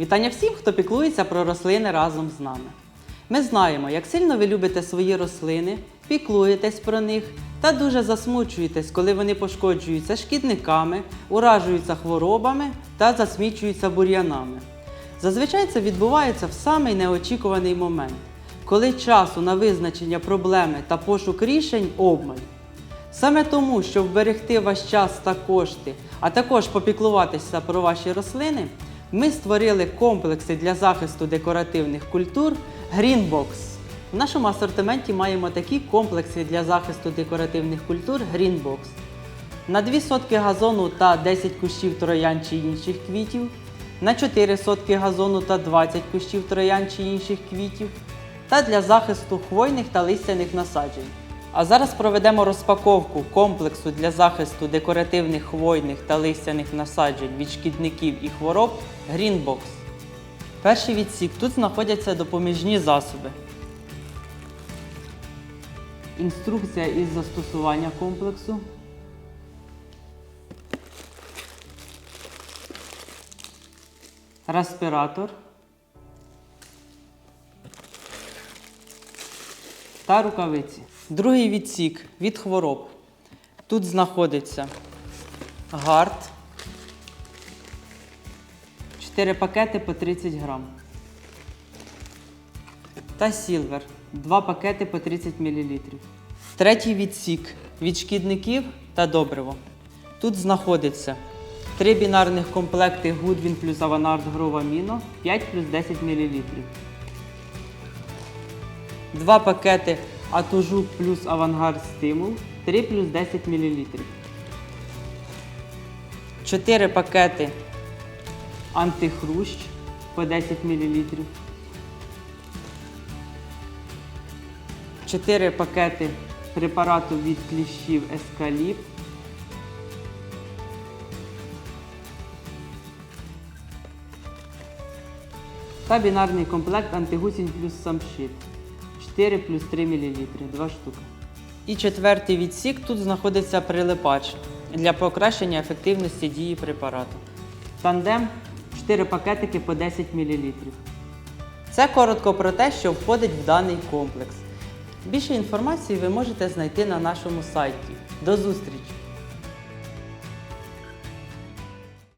Вітання всім, хто піклується про рослини разом з нами. Ми знаємо, як сильно ви любите свої рослини, піклуєтесь про них та дуже засмучуєтесь, коли вони пошкоджуються шкідниками, уражуються хворобами та засмічуються бур'янами. Зазвичай це відбувається в самий неочікуваний момент, коли часу на визначення проблеми та пошук рішень обмаль. Саме тому, щоб вберегти ваш час та кошти, а також попіклуватися про ваші рослини, ми створили комплекси для захисту декоративних культур Greenbox. В нашому асортименті маємо такі комплекси для захисту декоративних культур Greenbox. На 2 сотки газону та 10 кущів троян чи інших квітів, на 4 сотки газону та 20 кущів троян чи інших квітів, та для захисту хвойних та листяних насаджень. А зараз проведемо розпаковку комплексу для захисту декоративних хвойних та листяних насаджень від шкідників і хвороб Greenbox. Перший відсік тут знаходяться допоміжні засоби. Інструкція із застосування комплексу. Респіратор. Та рукавиці. Другий відсік від хвороб. Тут знаходиться гард. 4 пакети по 30 грам. Та сілвер. 2 пакети по 30 мл. Третій відсік від шкідників та добриво. Тут знаходиться 3 бінарних комплекти Goodwin плюс Avanard Grove Amino 5 плюс 10 мл. Два пакети Атужук плюс Авангард Стимул 3 плюс 10 мл. 4 пакети Антихрущ по 10 мл. 4 пакети препарату від кліщів Ескаліп. Та бінарний комплект антигусінь плюс самшит. 4 плюс 3 мл, 2 штуки. І четвертий відсік тут знаходиться прилипач для покращення ефективності дії препарату. Тандем 4 пакетики по 10 мл. Це коротко про те, що входить в даний комплекс. Більше інформації ви можете знайти на нашому сайті. До зустрічі!